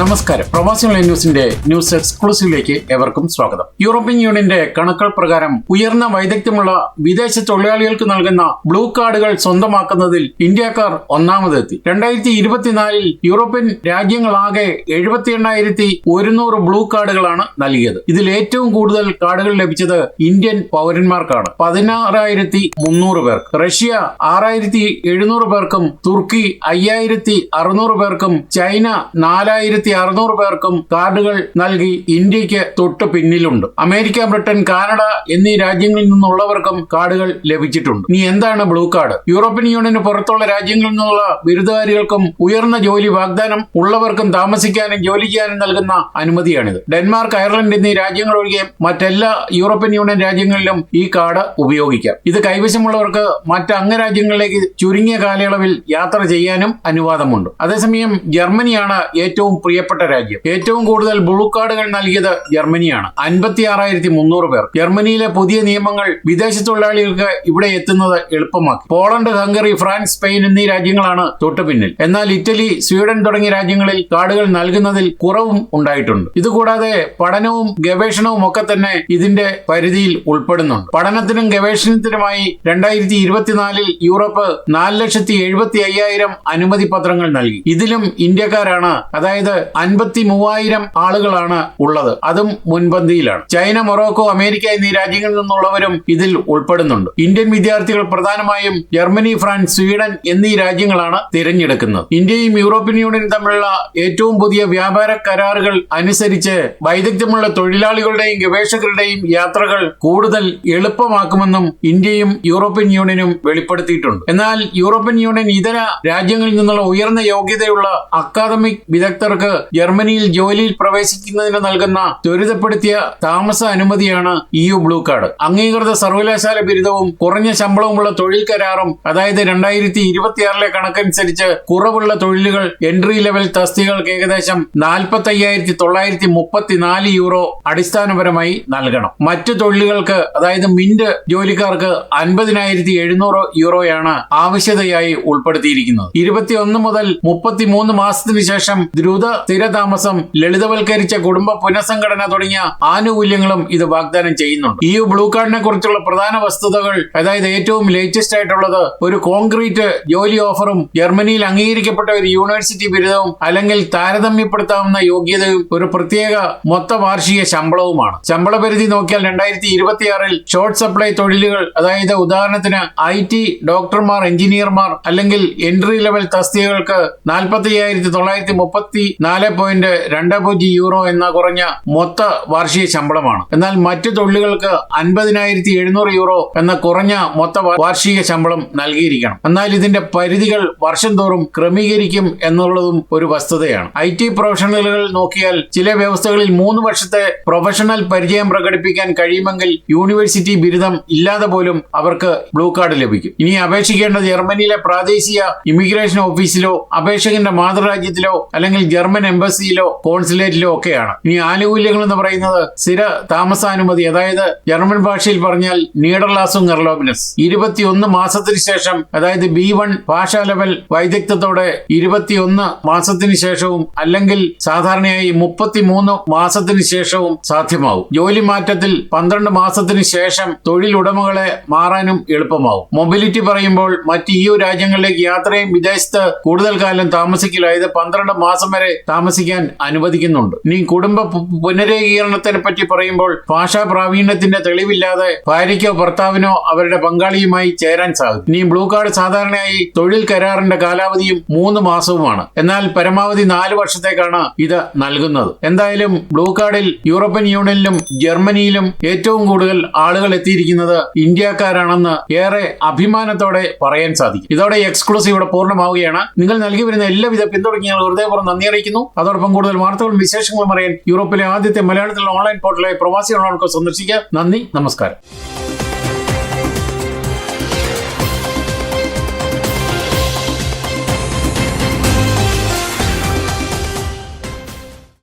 നമസ്കാരം. പ്രവാസി ഓൺലൈൻ ന്യൂസിന്റെ ന്യൂസ് എക്സ്ക്ലൂസീവിലേക്ക് ഏവർക്കും സ്വാഗതം. യൂറോപ്യൻ യൂണിയന്റെ കണക്കുകൾ പ്രകാരം ഉയർന്ന വൈദഗ്ധ്യമുള്ള വിദേശ തൊഴിലാളികൾക്ക് നൽകുന്ന ബ്ലൂ കാർഡുകൾ സ്വന്തമാക്കുന്നതിൽ ഇന്ത്യക്കാർ ഒന്നാമതെത്തി. രണ്ടായിരത്തി ഇരുപത്തിനാലിൽ യൂറോപ്യൻ രാജ്യങ്ങളാകെ എഴുപത്തി എണ്ണായിരത്തി ഒരുന്നൂറ് ബ്ലൂ കാർഡുകളാണ് നൽകിയത്. ഇതിൽ ഏറ്റവും കൂടുതൽ കാർഡുകൾ ലഭിച്ചത് ഇന്ത്യൻ പൗരന്മാർക്കാണ്. പതിനാറായിരത്തി മുന്നൂറ് പേർക്ക്. റഷ്യ ആറായിരത്തി എഴുന്നൂറ് പേർക്കും തുർക്കി അയ്യായിരത്തി അറുന്നൂറ് പേർക്കും ചൈന നാലായിരത്തി അറുന്നൂറ് പേർക്കും കാർഡുകൾ നൽകി ഇന്ത്യയ്ക്ക് തൊട്ട് പിന്നിലുണ്ട്. അമേരിക്ക ബ്രിട്ടൻ കാനഡ എന്നീ രാജ്യങ്ങളിൽ നിന്നുള്ളവർക്കും കാർഡുകൾ ലഭിച്ചിട്ടുണ്ട്. ഇനി എന്താണ് ബ്ലൂ കാർഡ്? യൂറോപ്യൻ യൂണിയന് പുറത്തുള്ള രാജ്യങ്ങളിൽ നിന്നുള്ള ബിരുദധാരികൾക്കും ഉയർന്ന ജോലി വാഗ്ദാനം ഉള്ളവർക്കും താമസിക്കാനും ജോലി ചെയ്യാനും നൽകുന്ന അനുമതിയാണിത്. ഡെൻമാർക്ക് അയർലൻഡ് എന്നീ രാജ്യങ്ങൾ ഒഴികെ മറ്റെല്ലാ യൂറോപ്യൻ യൂണിയൻ രാജ്യങ്ങളിലും ഈ കാർഡ് ഉപയോഗിക്കാം. ഇത് കൈവശമുള്ളവർക്ക് മറ്റ് അംഗരാജ്യങ്ങളിലേക്ക് ചുരുങ്ങിയ കാലയളവിൽ യാത്ര ചെയ്യാനും അനുവാദമുണ്ട്. അതേസമയം ജർമ്മനിയാണ് ഏറ്റവും പ്രിയപ്പെട്ട രാജ്യം. ഏറ്റവും കൂടുതൽ ബ്ലൂ കാർഡുകൾ നൽകിയത് ജർമ്മനിയാണ്. അൻപത്തി ആറായിരത്തി മുന്നൂറ് പേർ. ജർമ്മനിയിലെ പുതിയ നിയമങ്ങൾ വിദേശ തൊഴിലാളികൾക്ക് ഇവിടെ എത്തുന്നത് എളുപ്പമാക്കി. പോളണ്ട് ഹംഗറി ഫ്രാൻസ് സ്പെയിൻ എന്നീ രാജ്യങ്ങളാണ് തൊട്ടു പിന്നിൽ എന്നാൽ ഇറ്റലി സ്വീഡൻ തുടങ്ങിയ രാജ്യങ്ങളിൽ കാർഡുകൾ നൽകുന്നതിൽ കുറവും ഉണ്ടായിട്ടുണ്ട്. ഇതുകൂടാതെ പഠനവും ഗവേഷണവും ഒക്കെ തന്നെ ഇതിന്റെ പരിധിയിൽ ഉൾപ്പെടുന്നുണ്ട്. പഠനത്തിനും ഗവേഷണത്തിനുമായി രണ്ടായിരത്തി ഇരുപത്തിനാലിൽ യൂറോപ്പ് നാല് ലക്ഷത്തി എഴുപത്തി അയ്യായിരം അനുമതി പത്രങ്ങൾ നൽകി. ഇതിലും ഇന്ത്യക്കാരാണ് അതായത് അൻപത്തി മൂവായിരം ആളുകളാണ് ഉള്ളത്. അതും മുൻപന്തിയിലാണ്. ചൈന മൊറോക്കോ അമേരിക്ക എന്നീ രാജ്യങ്ങളിൽ നിന്നുള്ളവരും ഇതിൽ ഉൾപ്പെടുന്നുണ്ട്. ഇന്ത്യൻ വിദ്യാർത്ഥികൾ പ്രധാനമായും ജർമ്മനി ഫ്രാൻസ് സ്വീഡൻ എന്നീ രാജ്യങ്ങളാണ് തിരഞ്ഞെടുക്കുന്നത്. ഇന്ത്യയും യൂറോപ്യൻ യൂണിയനും തമ്മിലുള്ള ഏറ്റവും പുതിയ വ്യാപാര കരാറുകൾ അനുസരിച്ച് വൈദഗ്ധ്യമുള്ള തൊഴിലാളികളുടെയും ഗവേഷകരുടെയും യാത്രകൾ കൂടുതൽ എളുപ്പമാക്കുമെന്നും ഇന്ത്യയും യൂറോപ്യൻ യൂണിയനും വെളിപ്പെടുത്തിയിട്ടുണ്ട്. എന്നാൽ യൂറോപ്യൻ യൂണിയൻ ഇതര രാജ്യങ്ങളിൽ നിന്നുള്ള ഉയർന്ന യോഗ്യതയുള്ള അക്കാദമിക് വിദഗ്ധർക്ക് ജർമ്മനിയിൽ ജോലിയിൽ പ്രവേശിക്കുന്നതിന് നൽകുന്ന ത്വരിതപ്പെടുത്തിയ താമസ അനുമതിയാണ് ഇ യു ബ്ലൂ കാർഡ് അംഗീകൃത സർവകലാശാല ബിരുദവും കുറഞ്ഞ ശമ്പളവുമുള്ള തൊഴിൽ കരാറും അതായത് രണ്ടായിരത്തി ഇരുപത്തിയാറിലെ കണക്കനുസരിച്ച് കുറവുള്ള തൊഴിലുകൾ എൻട്രി ലെവൽ തസ്തികൾക്ക് ഏകദേശം നാൽപ്പത്തി അയ്യായിരത്തി തൊള്ളായിരത്തി മുപ്പത്തിനാല് യൂറോ അടിസ്ഥാനപരമായി നൽകണം. മറ്റു തൊഴിലുകൾക്ക് അതായത് മിന്റ് ജോലിക്കാർക്ക് അൻപതിനായിരത്തി എഴുന്നൂറ് യൂറോയാണ് ആവശ്യതയായി ഉൾപ്പെടുത്തിയിരിക്കുന്നത്. ഇരുപത്തിയൊന്ന് മുതൽ മുപ്പത്തിമൂന്ന് മാസത്തിന് ശേഷം ദ്രുത സ്ഥിരതാമസം ലളിതവൽക്കരിച്ച കുടുംബ പുനഃസംഘടന തുടങ്ങിയ ആനുകൂല്യങ്ങളും ഇത് വാഗ്ദാനം ചെയ്യുന്നുണ്ട്. ഈ ബ്ലൂ കാർഡിനെ കുറിച്ചുള്ള പ്രധാന വസ്തുതകൾ അതായത് ഏറ്റവും ലേറ്റസ്റ്റ് ആയിട്ടുള്ളത് ഒരു കോൺക്രീറ്റ് ജോലി ഓഫറും ജർമ്മനിയിൽ അംഗീകരിക്കപ്പെട്ട ഒരു യൂണിവേഴ്സിറ്റി ബിരുദവും അല്ലെങ്കിൽ താരതമ്യപ്പെടുത്താവുന്ന യോഗ്യതയും ഒരു പ്രത്യേക മൊത്ത വാർഷിക ശമ്പളവുമാണ്. ശമ്പള പരിധി നോക്കിയാൽ രണ്ടായിരത്തി ഇരുപത്തിയാറിൽ ഷോർട്ട് സപ്ലൈ തൊഴിലുകൾ അതായത് ഉദാഹരണത്തിന് ഐ ടി ഡോക്ടർമാർ എഞ്ചിനീയർമാർ അല്ലെങ്കിൽ എൻട്രി ലെവൽ തസ്തികകൾക്ക് നാൽപ്പത്തി തൊള്ളായിരത്തി മുപ്പത്തി നാല് പോയിന്റ് രണ്ട് പൂജ്യം യൂറോ എന്ന കുറഞ്ഞ മൊത്ത വാർഷിക ശമ്പളമാണ്. എന്നാൽ മറ്റു തൊഴിലുകൾക്ക് അൻപതിനായിരത്തി എഴുന്നൂറ് യൂറോ എന്ന കുറഞ്ഞ മൊത്ത വാർഷിക ശമ്പളം നൽകിയിരിക്കണം. എന്നാൽ ഇതിന്റെ പരിധികൾ വർഷം തോറും ക്രമീകരിക്കും എന്നുള്ളതും ഒരു വസ്തുതയാണ്. ഐ ടി പ്രൊഫഷണലുകൾ നോക്കിയാൽ ചില വ്യവസ്ഥകളിൽ മൂന്ന് വർഷത്തെ പ്രൊഫഷണൽ പരിചയം പ്രകടിപ്പിക്കാൻ കഴിയുമെങ്കിൽ യൂണിവേഴ്സിറ്റി ബിരുദം ഇല്ലാതെ പോലും അവർക്ക് ബ്ലൂ കാർഡ് ലഭിക്കും. ഇനി അപേക്ഷിക്കേണ്ടത് ജർമ്മനിയിലെ പ്രാദേശിക ഇമിഗ്രേഷൻ ഓഫീസിലോ അപേക്ഷകന്റെ മാതൃരാജ്യത്തിലോ അല്ലെങ്കിൽ ജർമ്മൻ എംബസിയിലോ കോൺസുലേറ്റിലോ ഒക്കെയാണ്. ഇനി ആനുകൂല്യങ്ങൾ എന്ന് പറയുന്നത് സ്ഥിര താമസാനുമതി അതായത് ജർമ്മൻ ഭാഷയിൽ പറഞ്ഞാൽ നീഡർലാസും ഗർലോബിനസ് ഇരുപത്തിയൊന്ന് മാസത്തിന് ശേഷം അതായത് ബി വൺ ഭാഷാ ലെവൽ വൈദഗ്ധ്യത്തോടെ ഇരുപത്തിയൊന്ന് മാസത്തിന് ശേഷവും അല്ലെങ്കിൽ സാധാരണയായി മുപ്പത്തിമൂന്ന് മാസത്തിന് ശേഷവും സാധ്യമാവും. ജോലി മാറ്റത്തിൽ പന്ത്രണ്ട് മാസത്തിന് ശേഷം തൊഴിലുടമകളെ മാറാനും എളുപ്പമാവും. മൊബിലിറ്റി പറയുമ്പോൾ മറ്റ് ഇ യു രാജ്യങ്ങളിലേക്ക് യാത്രയും വിദേശത്ത് കൂടുതൽ കാലം താമസിക്കില്ല അതായത് പന്ത്രണ്ട് മാസം വരെ താമസിക്കാൻ അനുവദിക്കുന്നുണ്ട്. ഇനി കുടുംബ പുനരേകീകരണത്തിനെ പറ്റി പറയുമ്പോൾ ഭാഷാ പ്രാവീണ്യത്തിന്റെ തെളിവില്ലാതെ ഭാര്യയ്ക്കോ ഭർത്താവിനോ അവരുടെ പങ്കാളിയുമായി ചേരാൻ സാധിക്കും. ഇനി ബ്ലൂ കാർഡ് സാധാരണയായി തൊഴിൽ കരാറിന്റെ കാലാവധിയും മൂന്ന് മാസവുമാണ്. എന്നാൽ പരമാവധി നാല് വർഷത്തേക്കാണ് ഇത് നൽകുന്നത്. എന്തായാലും ബ്ലൂ കാർഡിൽ യൂറോപ്യൻ യൂണിയനിലും ജർമ്മനിയിലും ഏറ്റവും കൂടുതൽ ആളുകൾ എത്തിയിരിക്കുന്നത് ഇന്ത്യക്കാരാണെന്ന് ഏറെ അഭിമാനത്തോടെ പറയാൻ സാധിക്കും. ഇതോടെ എക്സ്ക്ലൂസീവ് ഇവിടെ പൂർണമാവുകയാണ്. നിങ്ങൾ നൽകി വരുന്ന എല്ലാവിധ പിന്തുണയ്ക്കും ഞങ്ങൾ ഹൃദയപൂർവം നന്ദി അറിയിക്കുന്നു. അതോടൊപ്പം കൂടുതൽ വാർത്തകളും വിശേഷങ്ങളും അറിയാൻ യൂറോപ്പിലെ ആദ്യത്തെ മലയാളത്തിലുള്ള ഓൺലൈൻ പോർട്ടലായ പ്രവാസി ഓൺലൈൻ സന്ദർശിക്കുക നന്ദി നമസ്കാരം.